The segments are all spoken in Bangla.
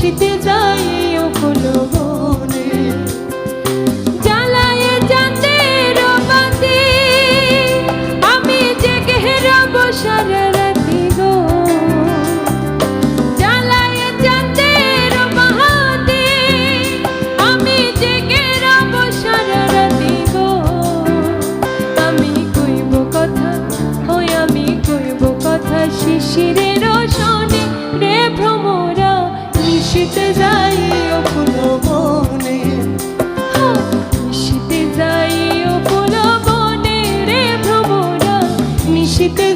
she did মিশিতে যাই অপুল বনে মিশিতে যাই অপুল বনে রে ভ্রমরা মিশিতে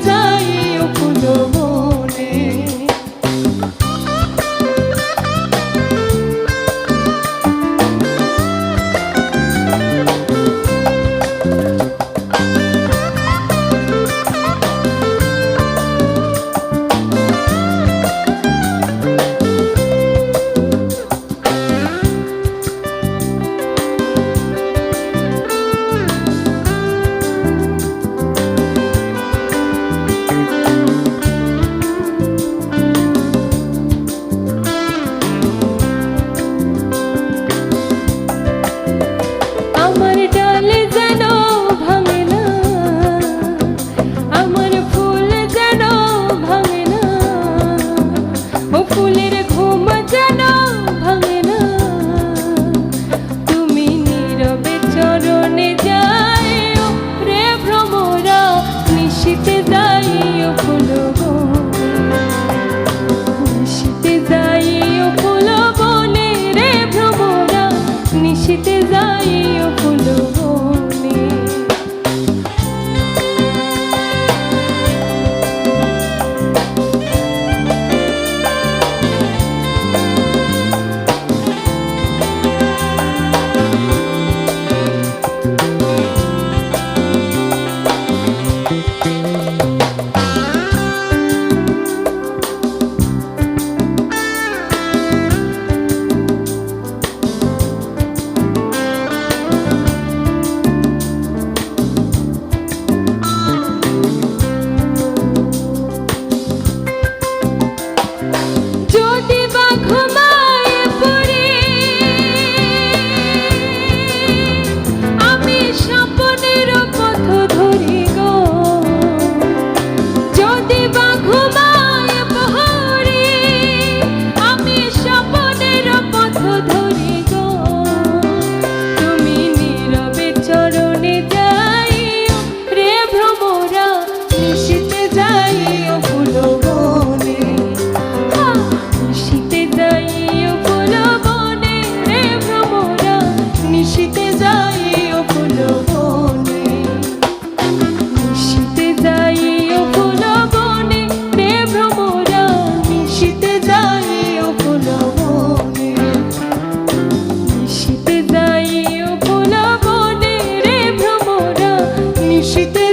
she did.